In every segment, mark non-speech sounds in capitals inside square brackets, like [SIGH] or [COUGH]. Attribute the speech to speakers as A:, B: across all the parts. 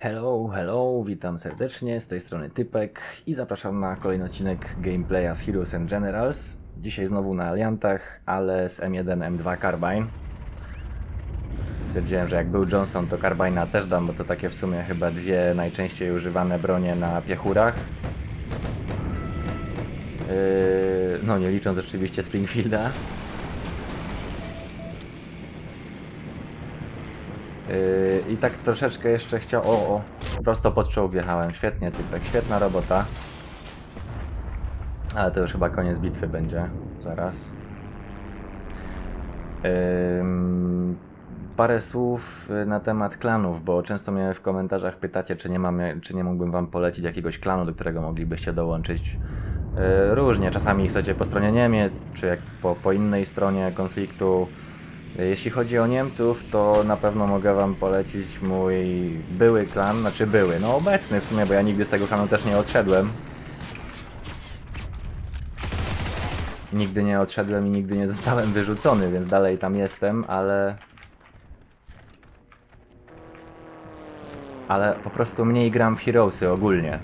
A: Hello, hello, witam serdecznie, z tej strony Typek i zapraszam na kolejny odcinek gameplaya z Heroes and Generals. Dzisiaj znowu na Aliantach, ale z M1 M2 Carbine. Stwierdziłem, że jak był Johnson, to Carbina też dam, bo to takie w sumie chyba dwie najczęściej używane bronie na piechurach. Yy, no nie licząc oczywiście Springfielda. I tak troszeczkę jeszcze chciał. O, o, prosto pod czołg wjechałem. Świetnie, typek, świetna robota. Ale to już chyba koniec bitwy będzie. Zaraz. Parę słów na temat klanów, bo często mnie w komentarzach pytacie, czy nie, mam, czy nie mógłbym wam polecić jakiegoś klanu, do którego moglibyście dołączyć. Yy, różnie, czasami chcecie po stronie Niemiec, czy jak po, po innej stronie konfliktu. Jeśli chodzi o Niemców, to na pewno mogę wam polecić mój były klan, znaczy były, no obecny w sumie, bo ja nigdy z tego klanu też nie odszedłem. Nigdy nie odszedłem i nigdy nie zostałem wyrzucony, więc dalej tam jestem, ale... Ale po prostu mniej gram w Heroesy ogólnie.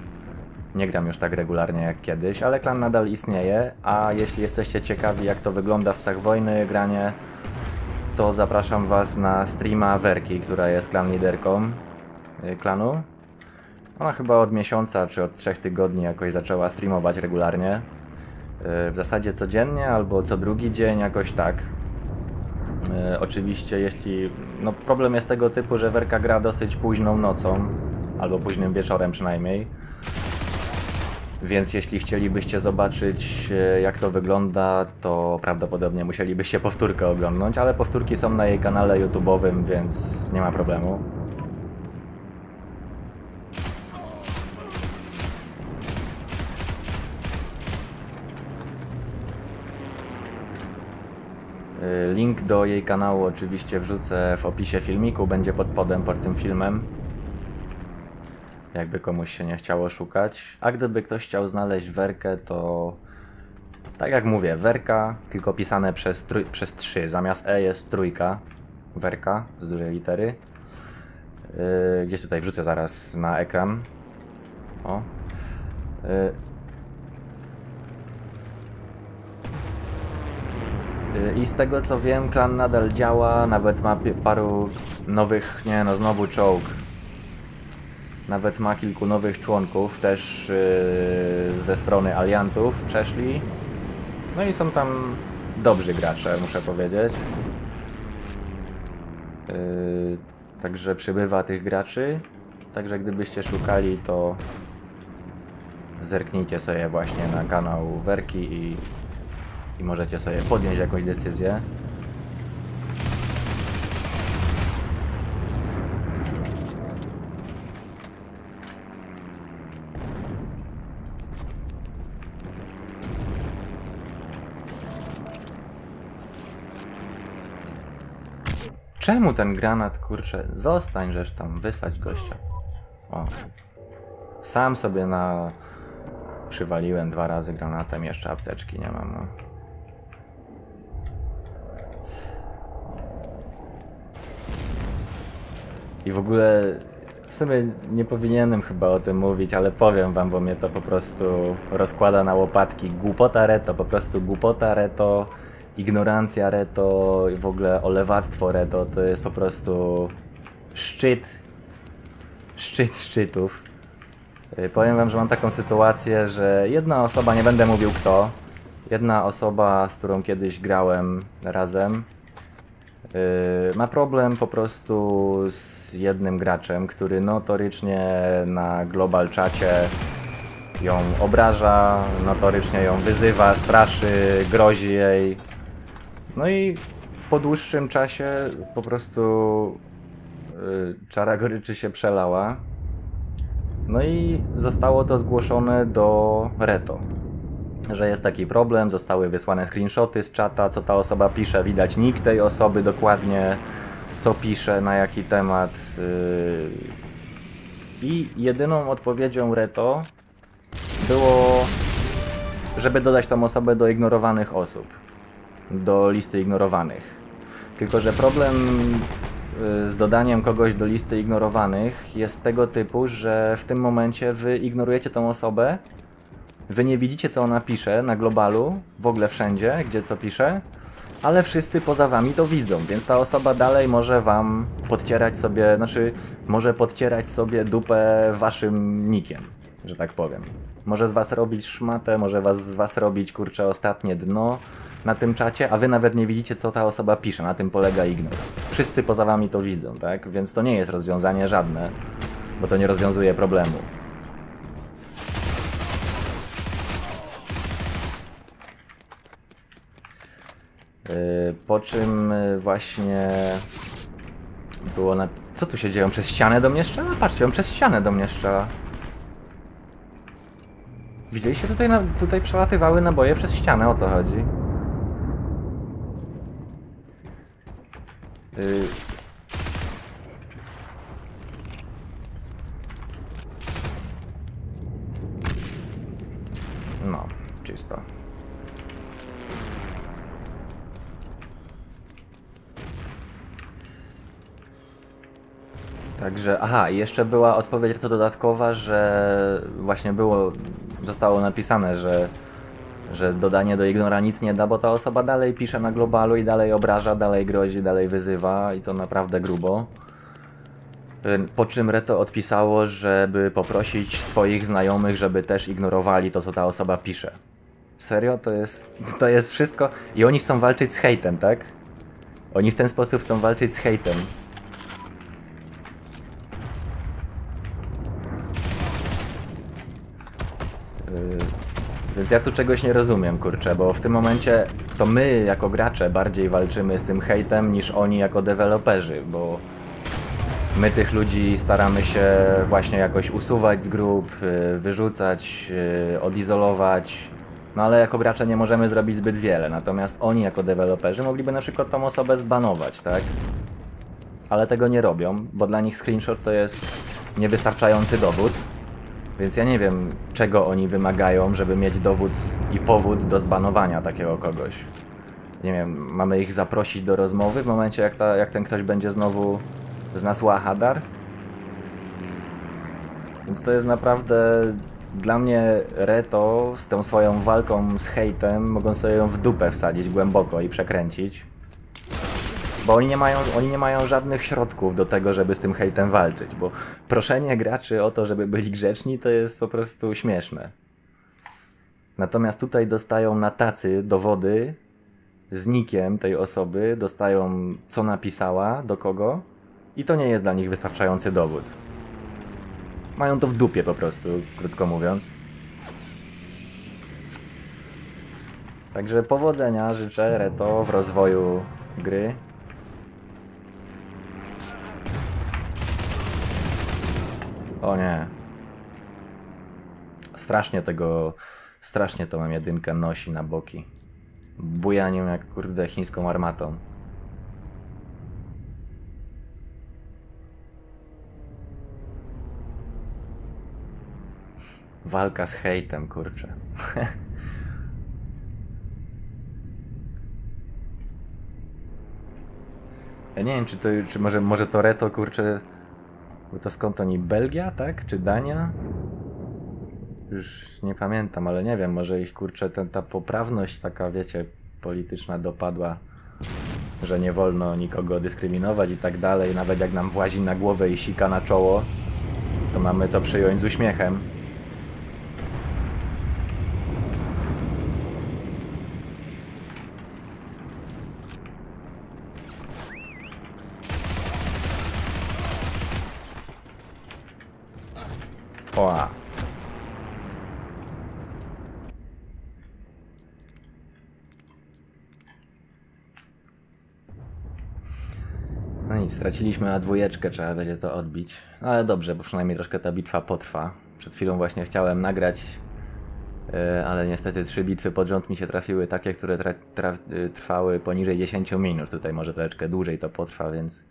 A: Nie gram już tak regularnie jak kiedyś, ale klan nadal istnieje, a jeśli jesteście ciekawi jak to wygląda w cach wojny, granie to zapraszam Was na streama Werki, która jest klan liderką y, klanu. Ona chyba od miesiąca czy od trzech tygodni jakoś zaczęła streamować regularnie. Y, W zasadzie codziennie albo co drugi dzień, jakoś tak. Y, Oczywiście, jeśli. No, problem jest tego typu, że Werka gra dosyć późną nocą, albo późnym wieczorem przynajmniej. Więc jeśli chcielibyście zobaczyć e, jak to wygląda, to prawdopodobnie musielibyście powtórkę oglądnąć, ale powtórki są na jej kanale YouTube'owym, więc nie ma problemu. E, Link do jej kanału oczywiście wrzucę w opisie filmiku, będzie pod spodem pod tym filmem jakby komuś się nie chciało szukać. A gdyby ktoś chciał znaleźć werkę, to tak jak mówię, werka, tylko pisane przez, trój, przez 3. Zamiast E jest trójka, werka z dużej litery. Yy, gdzieś tutaj wrzucę zaraz na ekran. O. Yy. Yy, I z tego co wiem, klan nadal działa, nawet ma paru nowych, nie no, znowu czołg. Nawet ma kilku nowych członków, też yy, ze strony aliantów przeszli. No i są tam dobrzy gracze, muszę powiedzieć. Yy, także przybywa tych graczy. Także gdybyście szukali, to zerknijcie sobie właśnie na kanał Werki i, i możecie sobie podjąć jakąś decyzję. Czemu ten granat, kurczę? Zostań, żeż tam, wysadź gościa. O. Sam sobie na... Przywaliłem dwa razy granatem, jeszcze apteczki nie mam, no. I w ogóle... W sumie nie powinienem chyba o tym mówić, ale powiem wam, bo mnie to po prostu rozkłada na łopatki. Głupota reto, po prostu głupota reto ignorancja reto i w ogóle olewactwo reto to jest po prostu szczyt szczyt szczytów. Yy, Powiem wam, że mam taką sytuację, że jedna osoba, nie będę mówił kto, jedna osoba, z którą kiedyś grałem razem, yy, ma problem po prostu z jednym graczem, który notorycznie na global czacie ją obraża, notorycznie ją wyzywa, straszy, grozi jej. No i po dłuższym czasie po prostu yy, czara goryczy się przelała. No i zostało to zgłoszone do Reto, że jest taki problem, zostały wysłane screenshoty z czata, co ta osoba pisze, widać nick tej osoby dokładnie, co pisze, na jaki temat. Yy. I jedyną odpowiedzią Reto było, żeby dodać tą osobę do ignorowanych osób, do listy ignorowanych. Tylko, że problem y, z dodaniem kogoś do listy ignorowanych jest tego typu, że w tym momencie wy ignorujecie tą osobę, wy nie widzicie co ona pisze na globalu, w ogóle wszędzie, gdzie co pisze, ale wszyscy poza wami to widzą, więc ta osoba dalej może wam podcierać sobie, znaczy może podcierać sobie dupę waszym nikiem, że tak powiem. Może z was robić szmatę, może was, z was robić kurczę ostatnie dno na tym czacie, a wy nawet nie widzicie co ta osoba pisze, na tym polega ignor. Wszyscy poza wami to widzą, tak? Więc to nie jest rozwiązanie żadne, bo to nie rozwiązuje problemu. Yy, Po czym yy, właśnie było na... Co tu się dzieje? Przez ścianę do mnie strzela? Patrzcie, on przez ścianę do mnie strzela. Widzieliście? Tutaj, na... tutaj przelatywały naboje przez ścianę, o co chodzi? Yy... No, czysto. Także, aha, jeszcze była odpowiedź to dodatkowa, że właśnie było, zostało napisane, że, że dodanie do ignora nic nie da, bo ta osoba dalej pisze na globalu i dalej obraża, dalej grozi, dalej wyzywa i to naprawdę grubo. Po czym Reto odpisało, żeby poprosić swoich znajomych, żeby też ignorowali to, co ta osoba pisze. Serio? To jest, to jest wszystko. I oni chcą walczyć z hejtem, tak? Oni w ten sposób chcą walczyć z hejtem. Więc ja tu czegoś nie rozumiem, kurczę, bo w tym momencie to my jako gracze bardziej walczymy z tym hejtem niż oni jako deweloperzy, bo my tych ludzi staramy się właśnie jakoś usuwać z grup, yy, wyrzucać, yy, odizolować. No ale jako gracze nie możemy zrobić zbyt wiele, natomiast oni jako deweloperzy mogliby na przykład tą osobę zbanować, tak? Ale tego nie robią, bo dla nich screenshot to jest niewystarczający dowód. Więc ja nie wiem, czego oni wymagają, żeby mieć dowód i powód do zbanowania takiego kogoś. Nie wiem, mamy ich zaprosić do rozmowy w momencie, jak, ta, jak ten ktoś będzie znowu z nas Hadar? Więc to jest naprawdę dla mnie Reto z tą swoją walką z hejtem mogą sobie ją w dupę wsadzić głęboko i przekręcić. Bo oni nie, mają, oni nie mają żadnych środków do tego, żeby z tym hejtem walczyć, bo proszenie graczy o to, żeby byli grzeczni, to jest po prostu śmieszne. Natomiast tutaj dostają na tacy dowody z nikiem tej osoby, dostają co napisała, do kogo i to nie jest dla nich wystarczający dowód. Mają to w dupie po prostu, krótko mówiąc. Także powodzenia życzę Reto w rozwoju gry. O nie. Strasznie tego, strasznie to mam jedynkę nosi na boki. Bujaniem jak kurde chińską armatą. Walka z hejtem, kurczę. [LAUGHS] Ja nie wiem, czy to, czy może, może to Reto, kurczę, bo to skąd oni? Belgia, tak? Czy Dania? Już nie pamiętam, ale nie wiem, może ich kurczę, ten, ta poprawność taka, wiecie, polityczna dopadła, że nie wolno nikogo dyskryminować i tak dalej. Nawet jak nam włazi na głowę i sika na czoło, to mamy to przyjąć z uśmiechem. No nic, straciliśmy na dwójeczkę, trzeba będzie to odbić. No ale dobrze, bo przynajmniej troszkę ta bitwa potrwa. Przed chwilą właśnie chciałem nagrać, yy, ale niestety trzy bitwy pod rząd mi się trafiły, takie, które tra tra trwały poniżej 10 minut. Tutaj może troszeczkę dłużej to potrwa, więc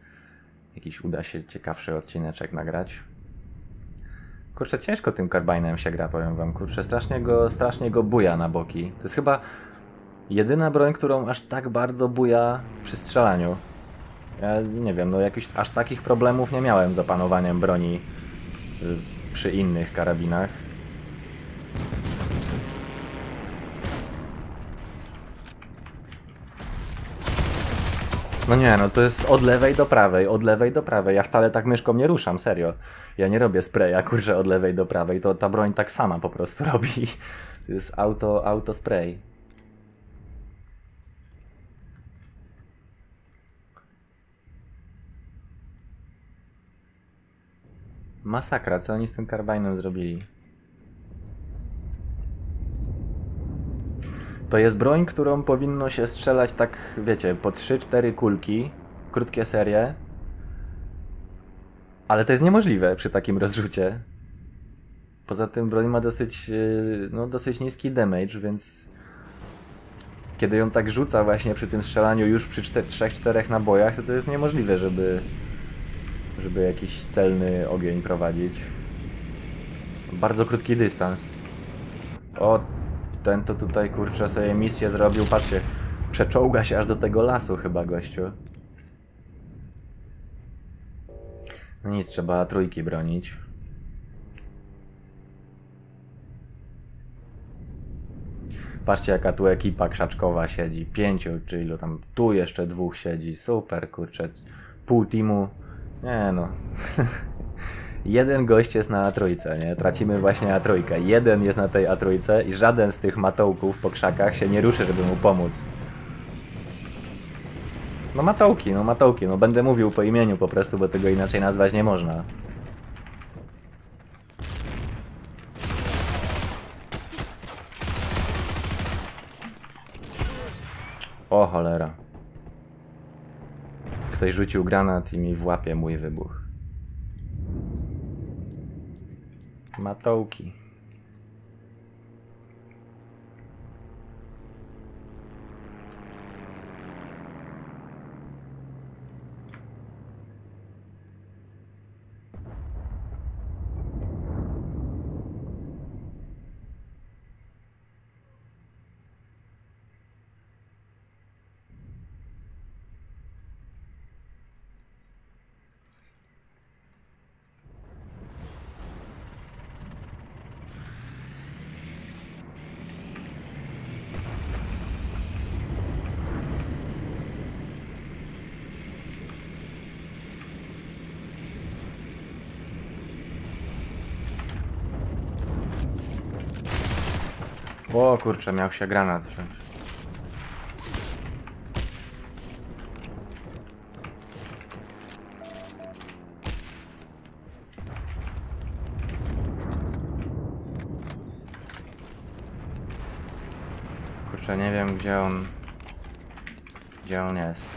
A: jakiś uda się ciekawszy odcineczek nagrać. Kurczę, ciężko tym karbajnem się gra, powiem wam. Kurczę, strasznie go, strasznie go buja na boki. To jest chyba jedyna broń, którą aż tak bardzo buja przy strzelaniu. Ja nie wiem, no jakiś aż takich problemów nie miałem z opanowaniem broni y, przy innych karabinach. No nie, no to jest od lewej do prawej, od lewej do prawej. Ja wcale tak myszką nie ruszam, serio. Ja nie robię spraya, kurczę, od lewej do prawej. To ta broń tak sama po prostu [LAUGHS] robi. To jest auto, auto spray. Masakra, co oni z tym karbajnem zrobili? To jest broń, którą powinno się strzelać tak, wiecie, po 3-4 kulki, krótkie serie. Ale to jest niemożliwe przy takim rozrzucie. Poza tym broń ma dosyć, yy, no, dosyć niski damage, więc kiedy ją tak rzuca właśnie przy tym strzelaniu już przy 3-4 nabojach, to to jest niemożliwe, żeby, żeby jakiś celny ogień prowadzić. Bardzo krótki dystans. O, ten to tutaj kurczę sobie misję zrobił. Patrzcie, przeczołga się aż do tego lasu chyba gościu. No nic, trzeba trójki bronić. Patrzcie jaka tu ekipa krzaczkowa siedzi. Pięciu, czy ilu tam. Tu jeszcze dwóch siedzi. Super, kurczę. Pół teamu. Nie no. [LAUGHS] jeden gość jest na A3, nie? Tracimy właśnie A3. Jeden jest na tej A3 i żaden z tych matołków po krzakach się nie ruszy, żeby mu pomóc. No matołki, no matołki, no będę mówił po imieniu po prostu, bo tego inaczej nazwać nie można. O cholera. Ktoś rzucił granat i mi w łapie mój wybuch. Matołki. O kurczę, miał się granat wziąć. Kurczę, nie wiem gdzie on... Gdzie on jest.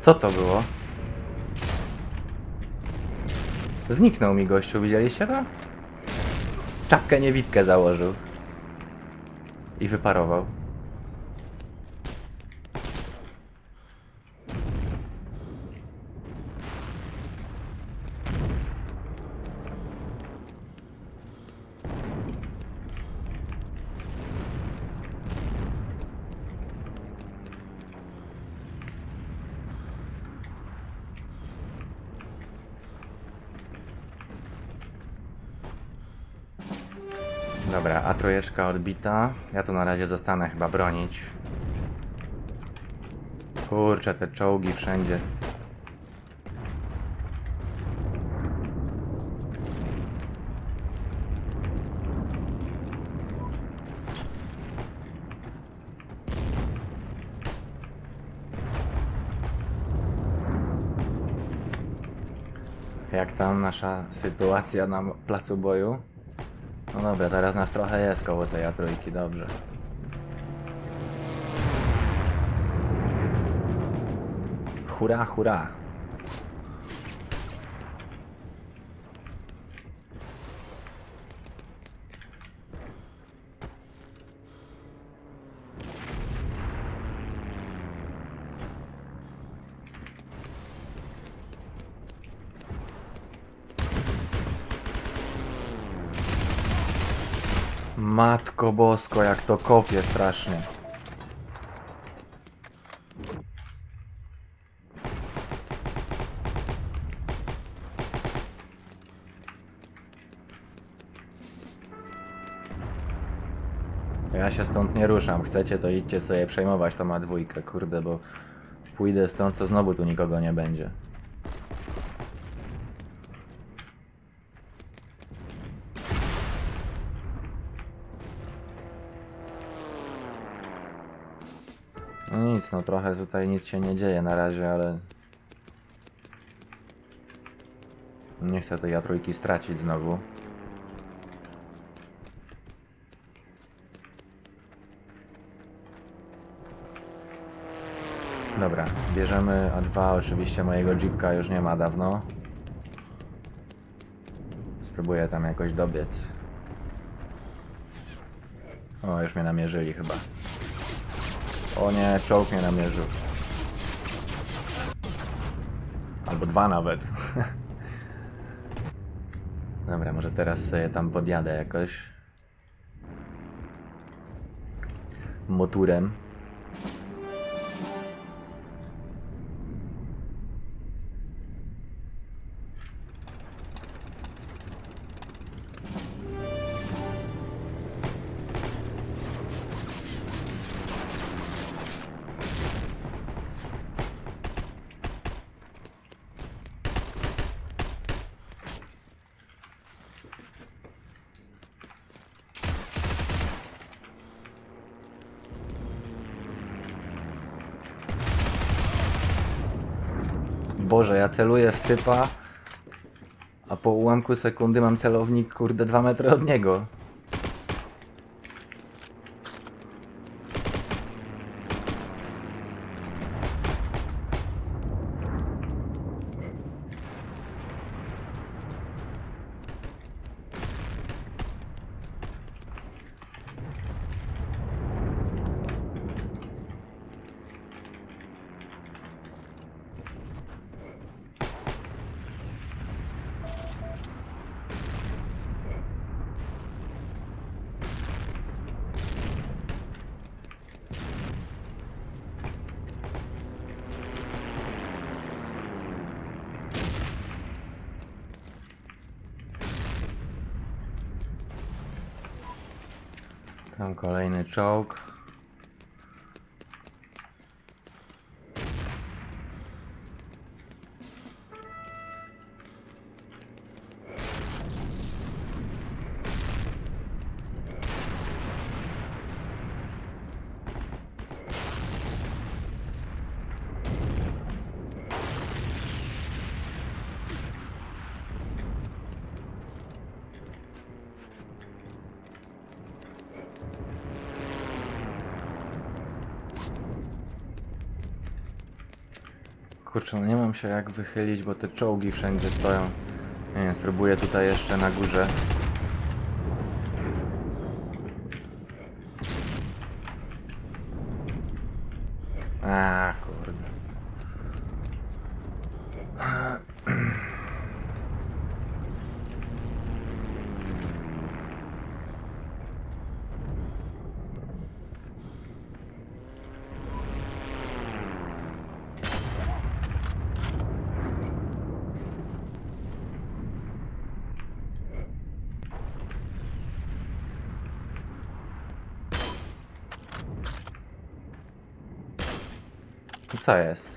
A: Co to było? Zniknął mi gościu, widzieliście to? Czapkę niewidkę założył. I wyparował. Dobra, a trojeczka odbita. Ja tu na razie zostanę chyba bronić. Kurczę, te czołgi wszędzie. Jak tam nasza sytuacja na placu boju? No dobra, teraz nas trochę jest koło tej A3, dobrze. Hurra, hurra. Matko bosko, jak to kopie strasznie. Ja się stąd nie ruszam. Chcecie, to idźcie sobie przejmować ma dwójkę, kurde, bo pójdę stąd, to znowu tu nikogo nie będzie. Nic, no trochę tutaj nic się nie dzieje na razie, ale... Nie chcę tej ja trójki stracić znowu. Dobra, bierzemy A2, oczywiście mojego jeepka już nie ma dawno. Spróbuję tam jakoś dobiec. O, już mnie namierzyli chyba. O nie, czołg mnie namierzył. Albo dwa nawet. [LAUGHS] Dobra, może teraz sobie tam podjadę jakoś. Moturem. Boże, ja celuję w typa, a po ułamku sekundy mam celownik, kurde, dwa metry od niego. Tam kolejny czołg. Kurczę, no nie mam się jak wychylić, bo te czołgi wszędzie stoją. Nie wiem, spróbuję tutaj jeszcze na górze. A, kurde. Co jest?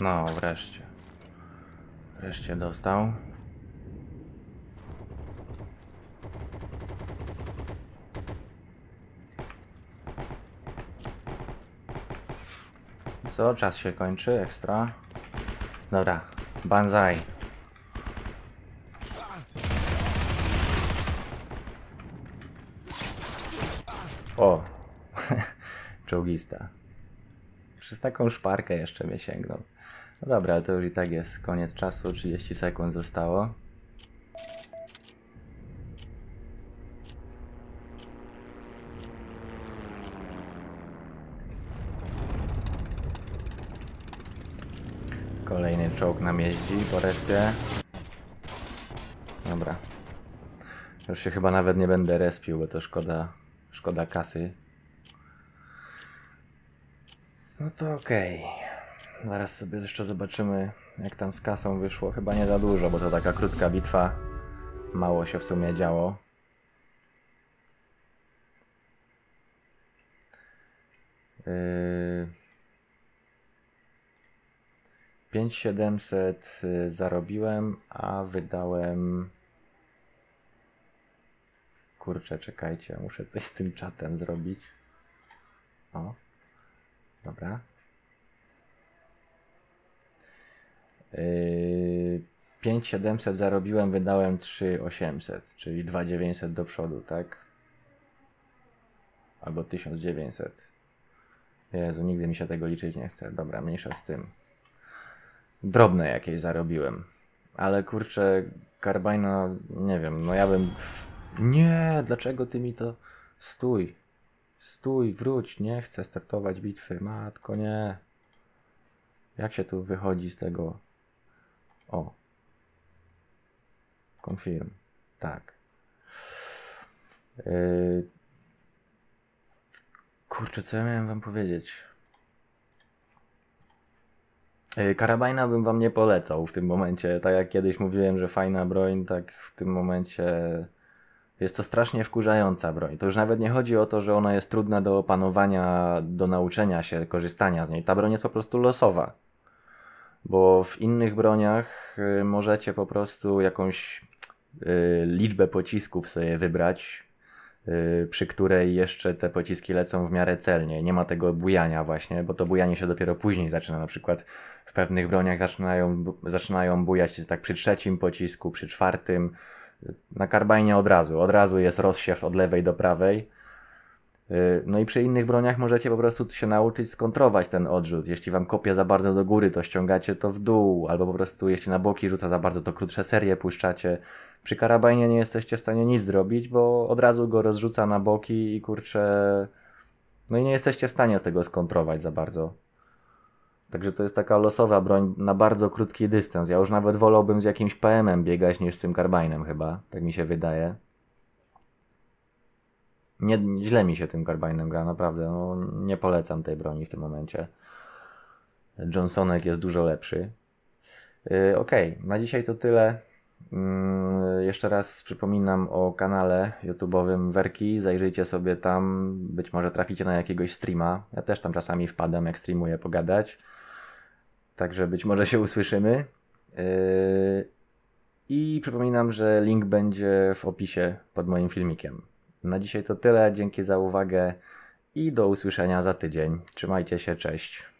A: No, wreszcie. Wreszcie dostał. Co? Czas się kończy, ekstra. Dobra, banzai. O, [LAUGHS] czołgista. Przez taką szparkę jeszcze mnie sięgnął. No dobra, ale to już i tak jest koniec czasu, 30 sekund zostało. Czołg nam jeździ po respie. Dobra. Już się chyba nawet nie będę respił, bo to szkoda, szkoda kasy. No to okej. Zaraz sobie jeszcze zobaczymy, jak tam z kasą wyszło. Chyba nie za dużo, bo to taka krótka bitwa. Mało się w sumie działo. Yy... 5700 y, zarobiłem, a wydałem. Kurczę, czekajcie, muszę coś z tym czatem zrobić. O, dobra. Yy, 5700 zarobiłem, wydałem 3800, czyli 2900 do przodu, tak? Albo 1900. Jezu, nigdy mi się tego liczyć nie chce. Dobra, mniejsza z tym. Drobne jakieś zarobiłem. Ale kurczę, Karbajna, nie wiem, no ja bym... Nie, dlaczego ty mi to... Stój. Stój, wróć, nie chcę startować bitwy. Matko, nie. Jak się tu wychodzi z tego? O. Confirm. Tak. Yy... Kurczę, co ja miałem wam powiedzieć? Yy, Karabajna bym wam nie polecał w tym momencie. Tak jak kiedyś mówiłem, że fajna broń, tak w tym momencie jest to strasznie wkurzająca broń. To już nawet nie chodzi o to, że ona jest trudna do opanowania, do nauczenia się, korzystania z niej. Ta broń jest po prostu losowa. Bo w innych broniach y, możecie po prostu jakąś y, liczbę pocisków sobie wybrać, przy której jeszcze te pociski lecą w miarę celnie. Nie ma tego bujania właśnie, bo to bujanie się dopiero później zaczyna. Na przykład w pewnych broniach zaczynają, zaczynają bujać tak przy trzecim pocisku, przy czwartym. Na karbajnie od razu. Od razu jest rozsiew od lewej do prawej. No i przy innych broniach możecie po prostu się nauczyć skontrować ten odrzut. Jeśli wam kopie za bardzo do góry, to ściągacie to w dół, albo po prostu jeśli na boki rzuca za bardzo, to krótsze serie puszczacie. Przy karabajnie nie jesteście w stanie nic zrobić, bo od razu go rozrzuca na boki i kurczę... No i nie jesteście w stanie z tego skontrować za bardzo. Także to jest taka losowa broń na bardzo krótki dystans. Ja już nawet wolałbym z jakimś PM-em biegać niż z tym karbajnem chyba, tak mi się wydaje. Nie, źle mi się tym karbajnem gra, naprawdę. No, nie polecam tej broni w tym momencie. Johnsonek jest dużo lepszy. Yy, ok, na dzisiaj to tyle. Yy, jeszcze raz przypominam o kanale YouTube'owym Werki. Zajrzyjcie sobie tam. Być może traficie na jakiegoś streama. Ja też tam czasami wpadam, jak streamuję, pogadać. Także być może się usłyszymy. Yy, I przypominam, że link będzie w opisie pod moim filmikiem. Na dzisiaj to tyle. Dzięki za uwagę i do usłyszenia za tydzień. Trzymajcie się, cześć.